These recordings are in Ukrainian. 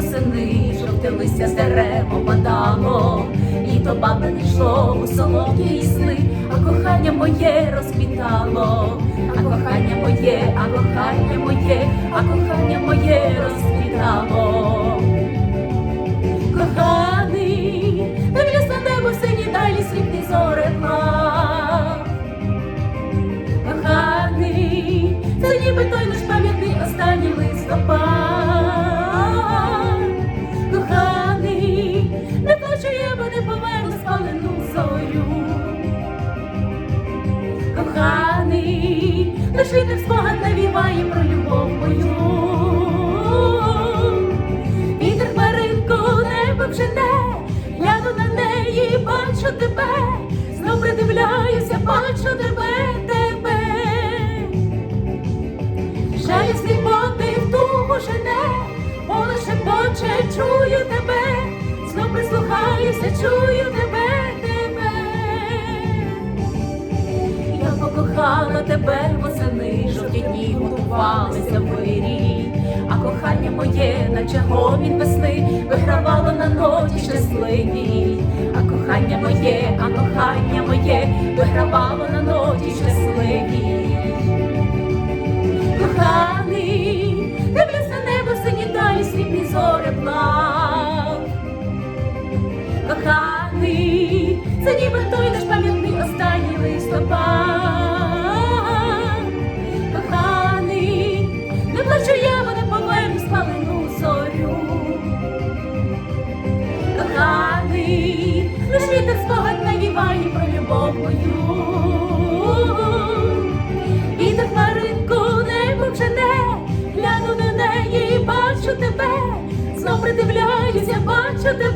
восени, жовте листя з дерев опадало, то бабе не йшло у солодкі сни, а кохання моє розпітало, а кохання моє, а кохання моє, а кохання моє розпітало. Коханий, дивлюсь на небо сині далі світні зорема. Коханий, це ніби той Лиш вітер спогад навіває про любов мою. Вітер хмаринку небо жене, гляну на неї, бачу тебе, знов придивляюся, бачу тебе, тебе. Жалісний подив тугу жене, поле шепоче, чую тебе, знов прислухаюся, чую тебе. Наче гомін весни, вигравало на ноті щасливій, а кохання моє, а кохання моє, вигравало на ноті щасливій. Коханий, придивляюся, бачу тебе.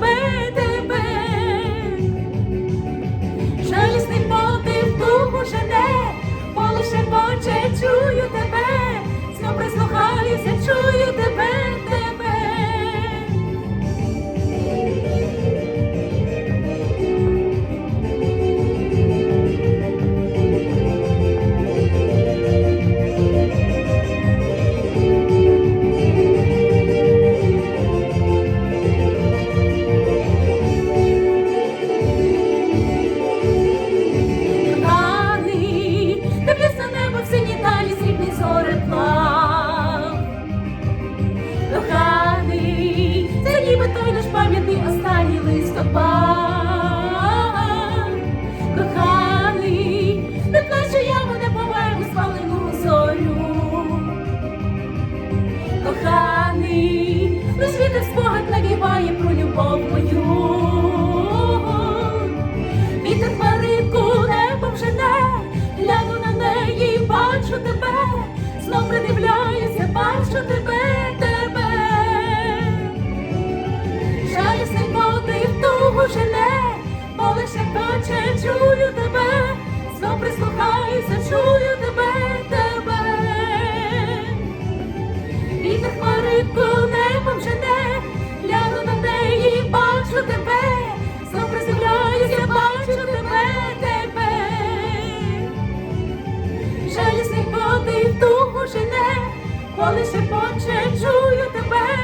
Знов придивляюся, бачу тебе, тебе. Жалісний подив тугу жене, лише хоче, чую тебе, знов прислухаюся, чую тебе, тебе. Вітер хмаринку коли ще поче тебе.